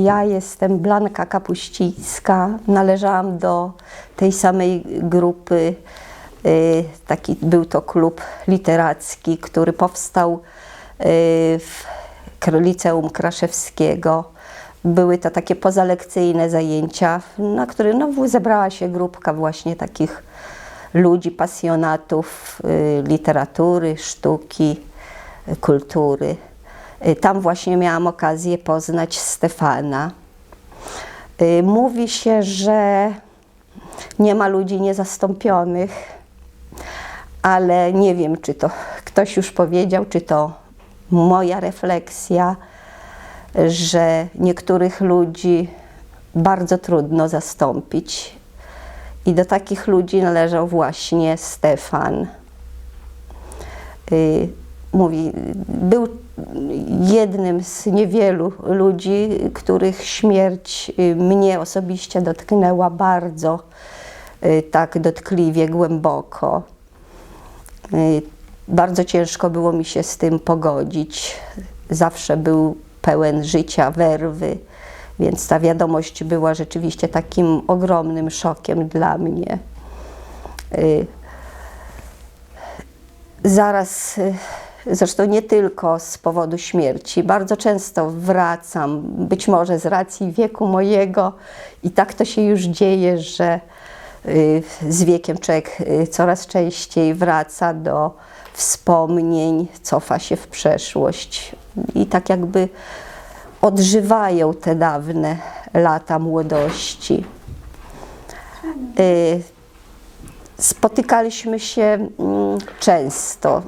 Ja jestem Blanka Kapuścińska. Należałam do tej samej grupy. y, Taki był to klub literacki, który powstał y, w Liceum Kraszewskiego. Były to takie pozalekcyjne zajęcia, na które no, zebrała się grupka właśnie takich ludzi, pasjonatów y, literatury, sztuki, kultury. Y, Tam właśnie miałam okazję poznać Stefana. Y, Mówi się, że nie ma ludzi niezastąpionych, ale nie wiem, czy to ktoś już powiedział, czy to moja refleksja, że niektórych ludzi bardzo trudno zastąpić. I do takich ludzi należał właśnie Stefan. Y, Mówi, był jednym z niewielu ludzi, których śmierć y, mnie osobiście dotknęła bardzo y, tak dotkliwie, głęboko. Y, Bardzo ciężko było mi się z tym pogodzić. Zawsze był pełen życia, werwy, więc ta wiadomość była rzeczywiście takim ogromnym szokiem dla mnie. Zaraz, zresztą nie tylko z powodu śmierci, bardzo często wracam, być może z racji wieku mojego, i tak to się już dzieje, że y, z wiekiem człowiek y, coraz częściej wraca do wspomnień, cofa się w przeszłość i tak jakby odżywają te dawne lata młodości. Y, Spotykaliśmy się mm, często.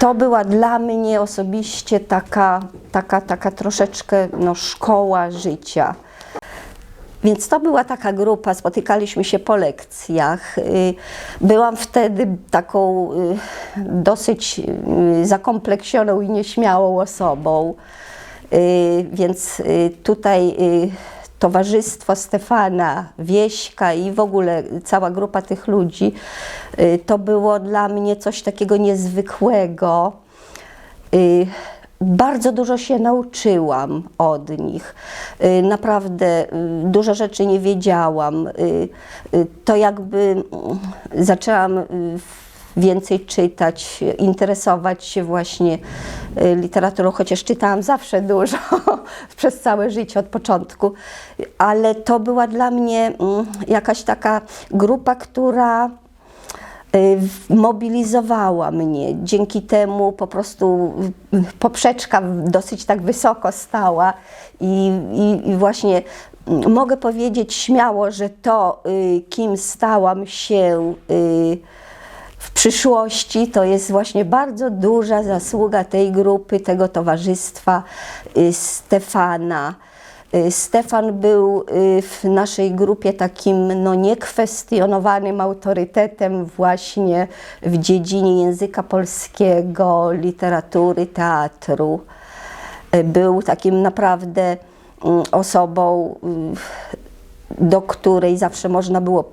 To była dla mnie osobiście taka, taka, taka troszeczkę no, szkoła życia. Więc to była taka grupa, spotykaliśmy się po lekcjach. Y, Byłam wtedy taką y, dosyć y, zakompleksioną i nieśmiałą osobą. Więc tutaj towarzystwo Stefana, Wieśka i w ogóle cała grupa tych ludzi, y, to było dla mnie coś takiego niezwykłego. Y, Bardzo dużo się nauczyłam od nich. Y, Naprawdę dużo rzeczy nie wiedziałam. To jakby mm, zaczęłam y, więcej czytać, interesować się właśnie y, literaturą, chociaż czytałam zawsze dużo przez całe życie od początku, ale to była dla mnie mm, jakaś taka grupa, która y, mobilizowała mnie. Dzięki temu po prostu y, poprzeczka dosyć tak wysoko stała i, i, i właśnie mm, mogę powiedzieć śmiało, że to, kim stałam się w przyszłości, to jest właśnie bardzo duża zasługa tej grupy, tego towarzystwa y, Stefana. Y, Stefan był y, w naszej grupie takim no, niekwestionowanym autorytetem właśnie w dziedzinie języka polskiego, literatury, teatru. Był takim naprawdę mm, osobą, do której zawsze można było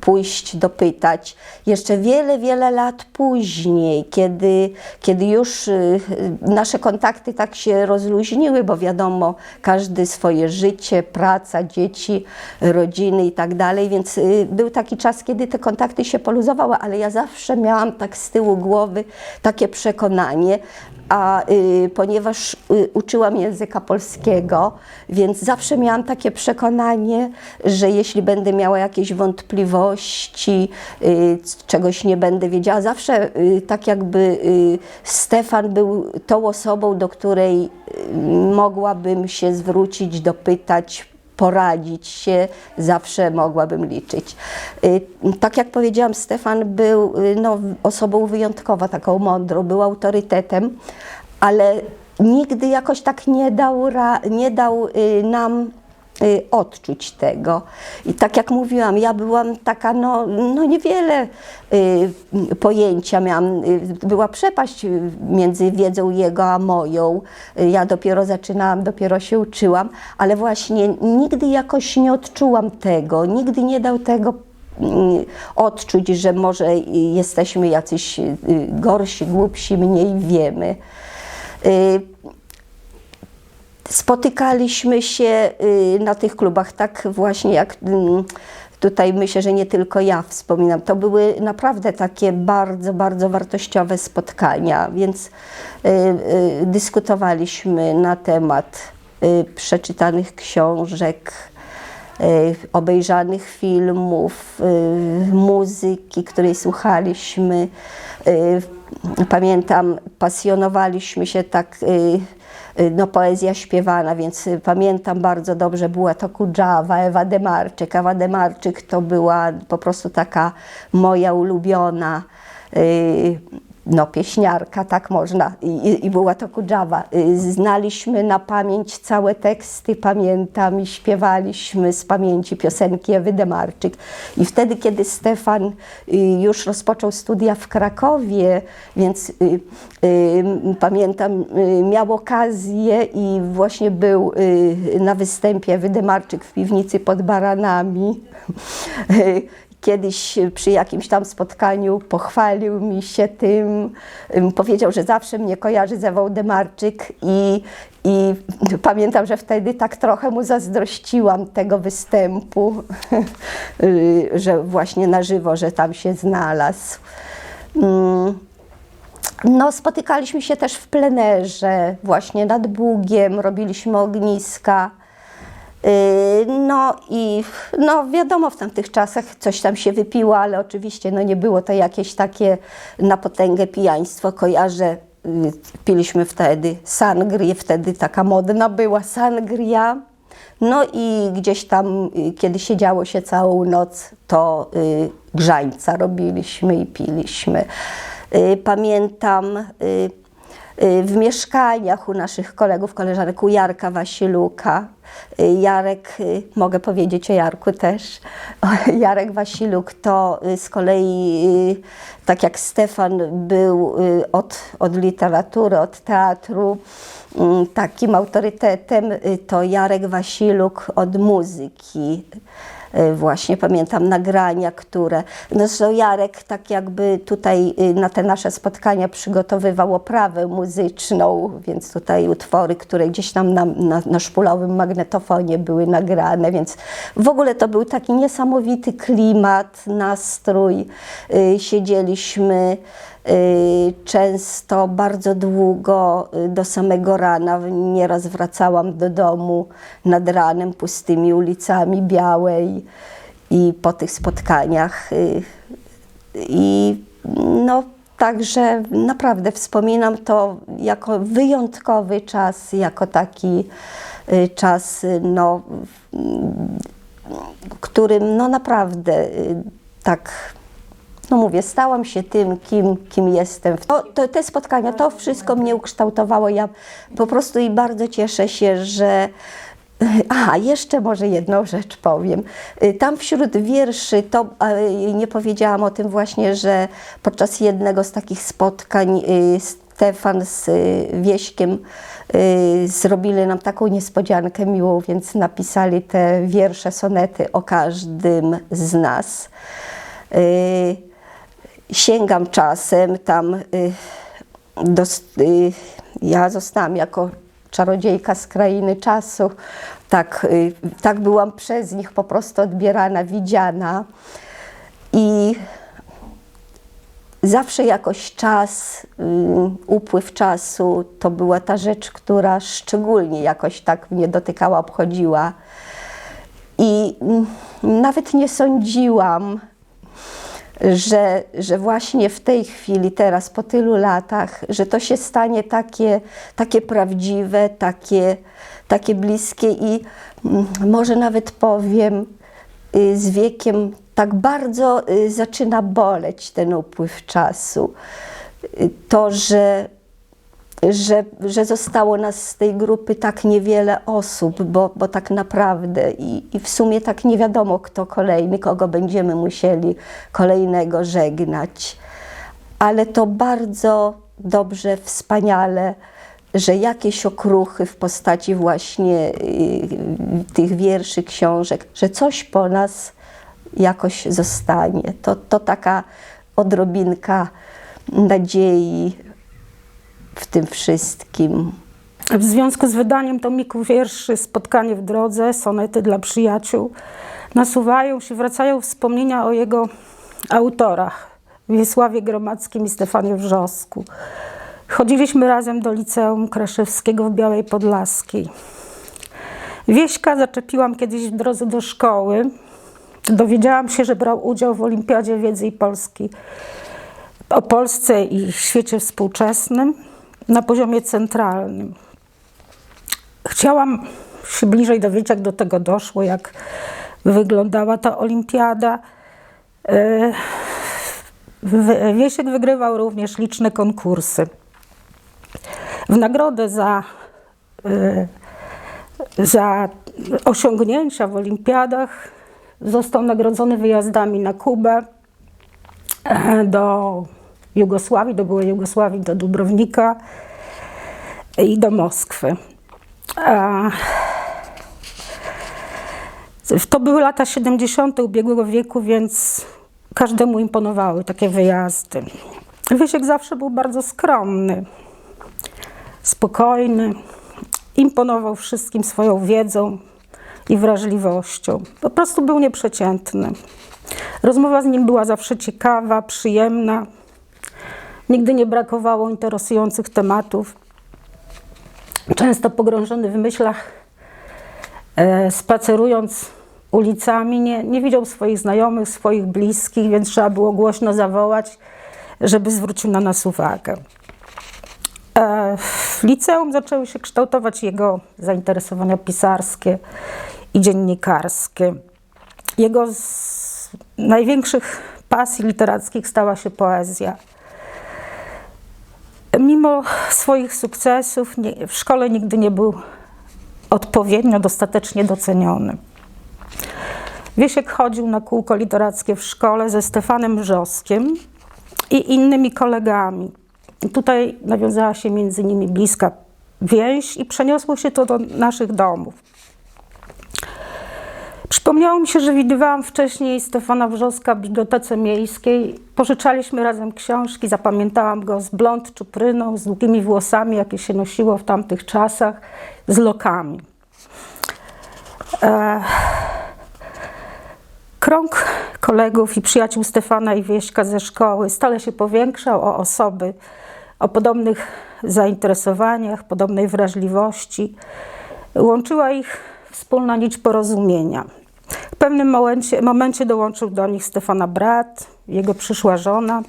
pójść, dopytać. Jeszcze wiele, wiele lat później, kiedy, kiedy już y, nasze kontakty tak się rozluźniły, bo wiadomo, każdy swoje życie, praca, dzieci, rodziny i tak dalej, więc y, był taki czas, kiedy te kontakty się poluzowały, ale ja zawsze miałam tak z tyłu głowy takie przekonanie, a y, ponieważ y, uczyłam języka polskiego, więc zawsze miałam takie przekonanie, że jeśli będę miała jakieś wątpliwości, y, c- czegoś nie będę wiedziała, zawsze y, tak jakby y, Stefan był tą osobą, do której y, mogłabym się zwrócić, dopytać, poradzić się, zawsze mogłabym liczyć. Y, Tak jak powiedziałam, Stefan był y, no, osobą wyjątkową, taką mądrą, był autorytetem, ale nigdy jakoś tak nie dał, nie dał y, nam y, odczuć tego. I tak jak mówiłam, ja byłam taka, no, no niewiele y, pojęcia miałam, y, była przepaść y, między wiedzą jego a moją. Y, Ja dopiero zaczynałam, dopiero się uczyłam, ale właśnie nigdy jakoś nie odczułam tego, nigdy nie dał tego mm, odczuć, że może y, jesteśmy jacyś y, gorsi, głupsi, mniej wiemy. Y, spotykaliśmy się y, na tych klubach, tak właśnie jak mm, tutaj myślę, że nie tylko ja wspominam. To były naprawdę takie bardzo, bardzo wartościowe spotkania, więc y, y, dyskutowaliśmy na temat y, przeczytanych książek, y, obejrzanych filmów, y, muzyki, której słuchaliśmy. Y, Pamiętam, pasjonowaliśmy się tak, no poezja śpiewana, więc pamiętam bardzo dobrze, była to Kudżawa, Ewa Demarczyk. Ewa Demarczyk to była po prostu taka moja ulubiona no, pieśniarka, tak można, i, i- była to Kudżawa. Y, Znaliśmy na pamięć całe teksty, pamiętam, i śpiewaliśmy z pamięci piosenki Ewy Demarczyk. I wtedy, kiedy Stefan y, już rozpoczął studia w Krakowie, więc y, pamiętam, miał okazję i właśnie był na występie Ewy Demarczyk w piwnicy pod Baranami. Kiedyś przy jakimś tam spotkaniu pochwalił mi się tym, ym, powiedział, że zawsze mnie kojarzy z Ewą Demarczyk i, i pamiętam, że wtedy tak trochę mu zazdrościłam tego występu, y, że właśnie na żywo, że tam się znalazł. Mm. No, spotykaliśmy się też w plenerze, właśnie nad Bugiem, robiliśmy ogniska. Yy, No i no wiadomo, w tamtych czasach coś tam się wypiło, ale oczywiście no nie było to jakieś takie na potęgę pijaństwo. Kojarzę, yy, piliśmy wtedy sangrię, wtedy taka modna była sangria. No i gdzieś tam, yy, kiedy siedziało się całą noc, to grzańca robiliśmy i piliśmy. Pamiętam, y, w mieszkaniach u naszych kolegów, koleżanek, u Jarka Wasiluka. Y, Jarek, y, mogę powiedzieć o Jarku też. Jarek Wasiluk to y, z kolei, y, tak jak Stefan był y, od, od literatury, od teatru, mm, takim autorytetem, y, to Jarek Wasiluk od muzyki. Y, Właśnie pamiętam nagrania, które. No Jarek tak jakby tutaj y, na te nasze spotkania przygotowywał oprawę muzyczną, więc tutaj utwory, które gdzieś tam na, na, na szpulowym magnetofonie były nagrane, więc w ogóle to był taki niesamowity klimat, nastrój. Y, Siedzieliśmy często bardzo długo y, do samego rana. Nieraz wracałam do domu nad ranem pustymi ulicami Białej i po tych spotkaniach. y, I no, także naprawdę wspominam to jako wyjątkowy czas, jako taki y, czas, y, no, którym no naprawdę y, tak, no mówię, stałam się tym, kim, kim jestem. To, to, te spotkania, to wszystko mnie ukształtowało. Ja po prostu i bardzo cieszę się, że Aha, jeszcze może jedną rzecz powiem. Y, Tam wśród wierszy, to nie powiedziałam o tym właśnie, że podczas jednego z takich spotkań y, Stefan z y, Wieśkiem zrobili nam taką niespodziankę miłą, więc napisali te wiersze, sonety o każdym z nas. Sięgam czasem tam, y, dos, y, ja zostałam jako czarodziejka z krainy czasu, tak, y, tak byłam przez nich po prostu odbierana, widziana i zawsze jakoś czas, upływ czasu to była ta rzecz, która szczególnie jakoś tak mnie dotykała, obchodziła. I mm, nawet nie sądziłam, że, że właśnie w tej chwili, teraz po tylu latach, że to się stanie takie, takie prawdziwe, takie, takie bliskie i mm, może nawet powiem, y, z wiekiem tak bardzo y, zaczyna boleć ten upływ czasu. Y, To, że że, że zostało nas z tej grupy tak niewiele osób, bo, bo tak naprawdę i, i w sumie tak nie wiadomo, kto kolejny, kogo będziemy musieli kolejnego żegnać. Ale to bardzo dobrze, wspaniale, że jakieś okruchy w postaci właśnie y, tych wierszy, książek, że coś po nas jakoś zostanie. To, to taka odrobinka nadziei w tym wszystkim. W związku z wydaniem tomiku wierszy Spotkanie w drodze, sonety dla przyjaciół, nasuwają się, wracają wspomnienia o jego autorach, Wiesławie Gromadzkim i Stefanie Wrzosku. Chodziliśmy razem do liceum Kraszewskiego w Białej Podlaskiej. Wieśka zaczepiłam kiedyś w drodze do szkoły. Dowiedziałam się, że brał udział w Olimpiadzie Wiedzy i Polski o Polsce i świecie współczesnym na poziomie centralnym. Chciałam się bliżej dowiedzieć, jak do tego doszło, jak wyglądała ta olimpiada. E, Wiesiek wygrywał również liczne konkursy. W nagrodę za, e, za osiągnięcia w olimpiadach został nagrodzony wyjazdami na Kubę, e, do Jugosławii, do byłej Jugosławii, do Dubrownika i do Moskwy. To były lata 70. ubiegłego wieku, więc każdemu imponowały takie wyjazdy. Wiesiek zawsze był bardzo skromny, spokojny, imponował wszystkim swoją wiedzą i wrażliwością. Po prostu był nieprzeciętny. Rozmowa z nim była zawsze ciekawa, przyjemna. Nigdy nie brakowało interesujących tematów. Często pogrążony w myślach, e, spacerując ulicami, nie, nie widział swoich znajomych, swoich bliskich, więc trzeba było głośno zawołać, żeby zwrócił na nas uwagę. E, W liceum zaczęły się kształtować jego zainteresowania pisarskie i dziennikarskie. Jego z największych pasji literackich stała się poezja. Mimo swoich sukcesów nie, w szkole nigdy nie był odpowiednio, dostatecznie doceniony. Wiesiek chodził na kółko literackie w szkole ze Stefanem Wrzoskiem i innymi kolegami. Tutaj nawiązała się między nimi bliska więź i przeniosło się to do naszych domów. Przypomniało mi się, że widywałam wcześniej Stefana Wrzoska w Bibliotece Miejskiej. Pożyczaliśmy razem książki, zapamiętałam go z blond czupryną, z długimi włosami, jakie się nosiło w tamtych czasach, z lokami. E, Krąg kolegów i przyjaciół Stefana i Wieśka ze szkoły stale się powiększał o osoby o podobnych zainteresowaniach, podobnej wrażliwości. Łączyła ich wspólna nić porozumienia. W pewnym momencie, momencie dołączył do nich Stefana brat, jego przyszła żona.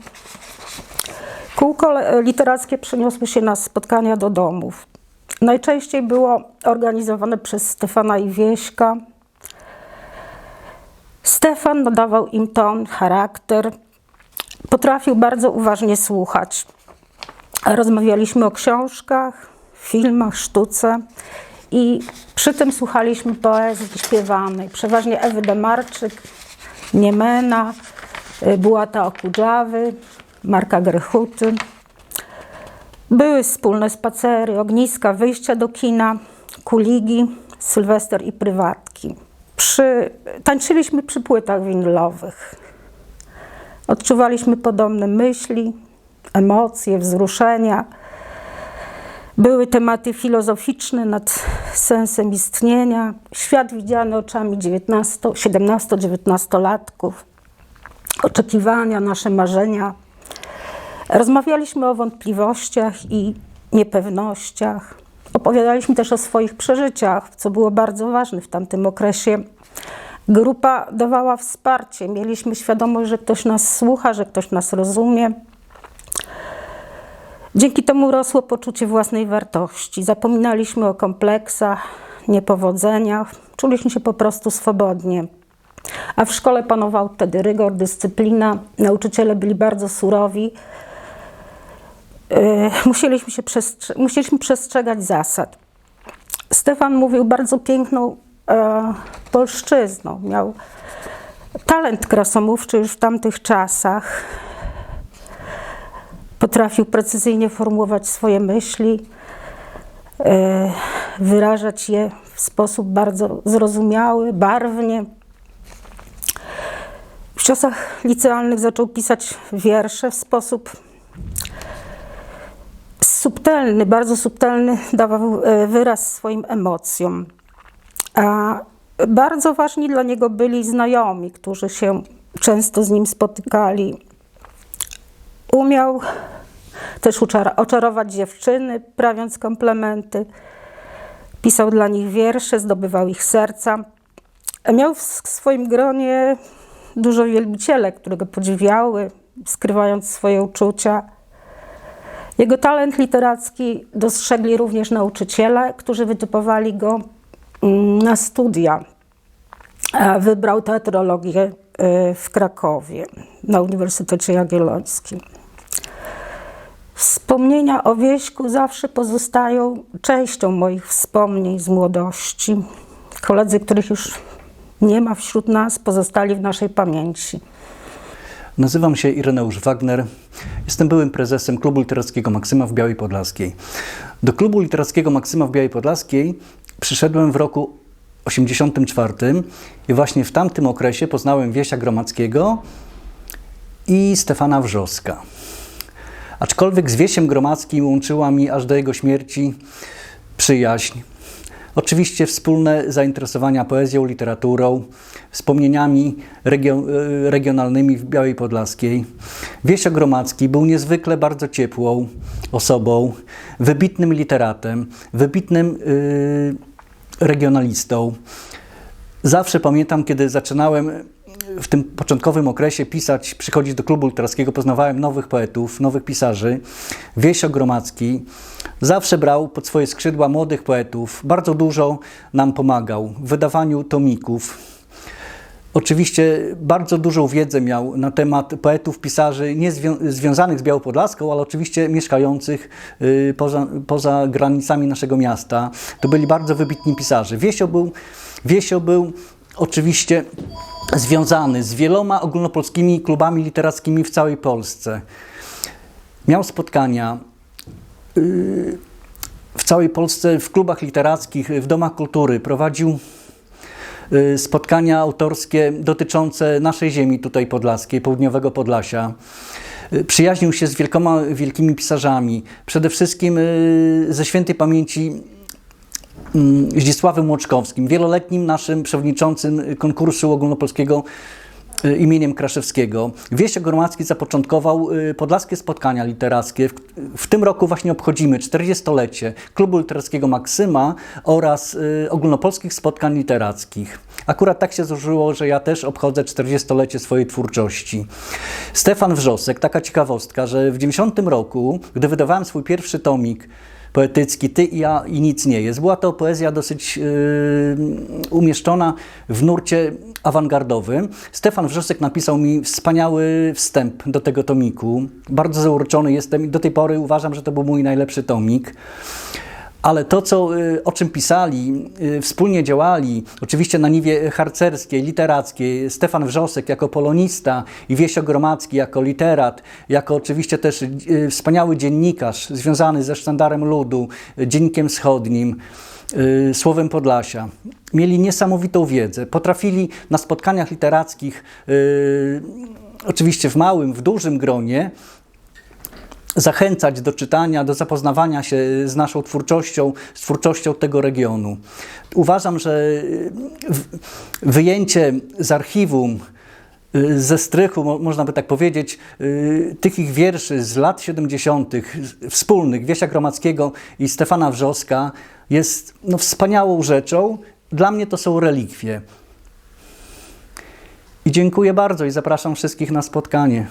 Kółko literackie przeniosło się na spotkania do domów. Najczęściej było organizowane przez Stefana i Wieśka. Stefan nadawał im ton, charakter. Potrafił bardzo uważnie słuchać. Rozmawialiśmy o książkach, filmach, sztuce i przy tym słuchaliśmy poezji śpiewanej, przeważnie Ewy Demarczyk, Niemena, y, Bułata Okudżawy, Marka Grechuty. Były wspólne spacery, ogniska, wyjścia do kina, kuligi, sylwester i prywatki. Przy, tańczyliśmy przy płytach winylowych. Odczuwaliśmy podobne myśli, emocje, wzruszenia. Były tematy filozoficzne nad sensem istnienia, świat widziany oczami 17-19-latków, oczekiwania, nasze marzenia. Rozmawialiśmy o wątpliwościach i niepewnościach. Opowiadaliśmy też o swoich przeżyciach, co było bardzo ważne w tamtym okresie. Grupa dawała wsparcie, mieliśmy świadomość, że ktoś nas słucha, że ktoś nas rozumie. Dzięki temu rosło poczucie własnej wartości. Zapominaliśmy o kompleksach, niepowodzeniach, czuliśmy się po prostu swobodnie. A w szkole panował wtedy rygor, dyscyplina, nauczyciele byli bardzo surowi. Yy, musieliśmy, się przestrze- musieliśmy przestrzegać zasad. Stefan mówił bardzo piękną e, polszczyzną. Miał talent krasomówczy już w tamtych czasach. Potrafił precyzyjnie formułować swoje myśli, e, wyrażać je w sposób bardzo zrozumiały, barwnie. W czasach licealnych zaczął pisać wiersze w sposób subtelny, bardzo subtelny dawał e, wyraz swoim emocjom. A bardzo ważni dla niego byli znajomi, którzy się często z nim spotykali. Umiał też oczarować dziewczyny, prawiąc komplementy. Pisał dla nich wiersze, zdobywał ich serca. Miał w swoim gronie dużo wielbicielek, które go podziwiały, skrywając swoje uczucia. Jego talent literacki dostrzegli również nauczyciele, którzy wytypowali go mm, na studia. Wybrał teatrologię y, w Krakowie na Uniwersytecie Jagiellońskim. Wspomnienia o Wieśku zawsze pozostają częścią moich wspomnień z młodości. Koledzy, których już nie ma wśród nas, pozostali w naszej pamięci. Nazywam się Ireneusz Wagner. Jestem byłym prezesem Klubu Literackiego Maksyma w Białej Podlaskiej. Do Klubu Literackiego Maksyma w Białej Podlaskiej przyszedłem w roku 84 i właśnie w tamtym okresie poznałem Wiesia Gromackiego i Stefana Wrzoska. Aczkolwiek z Wiesiem Gromackim łączyła mi aż do jego śmierci przyjaźń. Oczywiście wspólne zainteresowania poezją, literaturą, wspomnieniami e, regionalnymi w Białej Podlaskiej. Wiesio Gromacki był niezwykle bardzo ciepłą osobą, wybitnym literatem, wybitnym y, regionalistą. Zawsze pamiętam, kiedy zaczynałem w tym początkowym okresie pisać, przychodzić do klubu literackiego, poznawałem nowych poetów, nowych pisarzy. Wiesio Gromacki zawsze brał pod swoje skrzydła młodych poetów, bardzo dużo nam pomagał w wydawaniu tomików. Oczywiście bardzo dużą wiedzę miał na temat poetów, pisarzy nie zwią- związanych z Białopodlaską, ale oczywiście mieszkających y, poza, poza granicami naszego miasta. To byli bardzo wybitni pisarze. Wiesio był, Wiesio był oczywiście związany z wieloma ogólnopolskimi klubami literackimi w całej Polsce. Miał spotkania y, w całej Polsce w klubach literackich, w domach kultury. Prowadził y, spotkania autorskie dotyczące naszej ziemi tutaj podlaskiej, południowego Podlasia. Y, Przyjaźnił się z wielkoma, wielkimi pisarzami, przede wszystkim ze świętej pamięci Zdzisławem Łoczkowskim, wieloletnim naszym przewodniczącym konkursu ogólnopolskiego y, imieniem Kraszewskiego. Wiesio Gromacki zapoczątkował y, podlaskie spotkania literackie. W, tym roku właśnie obchodzimy 40-lecie Klubu Literackiego Maksyma oraz y, ogólnopolskich spotkań literackich. Akurat tak się złożyło, że ja też obchodzę 40-lecie swojej twórczości. Stefan Wrzosek, taka ciekawostka, że w 90 roku, gdy wydawałem swój pierwszy tomik poetycki Ty i ja i nic nie jest. Była to poezja dosyć yy, umieszczona w nurcie awangardowym. Stefan Wrzosek napisał mi wspaniały wstęp do tego tomiku. Bardzo zauroczony jestem i do tej pory uważam, że to był mój najlepszy tomik. Ale to, co, y, o czym pisali, y, wspólnie działali, oczywiście na niwie harcerskiej, literackiej, Stefan Wrzosek jako polonista i Wiesio Gromacki jako literat, jako oczywiście też y, wspaniały dziennikarz związany ze Sztandarem Ludu, Dziennikiem Wschodnim, Słowem Podlasia. Mieli niesamowitą wiedzę. Potrafili na spotkaniach literackich, oczywiście w małym, w dużym gronie, zachęcać do czytania, do zapoznawania się z naszą twórczością, z twórczością tego regionu. Uważam, że w- wyjęcie z archiwum, y, ze strychu, mo- można by tak powiedzieć, y, tych ich wierszy z lat 70., wspólnych, Wiesia Gromackiego i Stefana Wrzoska, jest no, wspaniałą rzeczą. Dla mnie to są relikwie. I dziękuję bardzo i zapraszam wszystkich na spotkanie.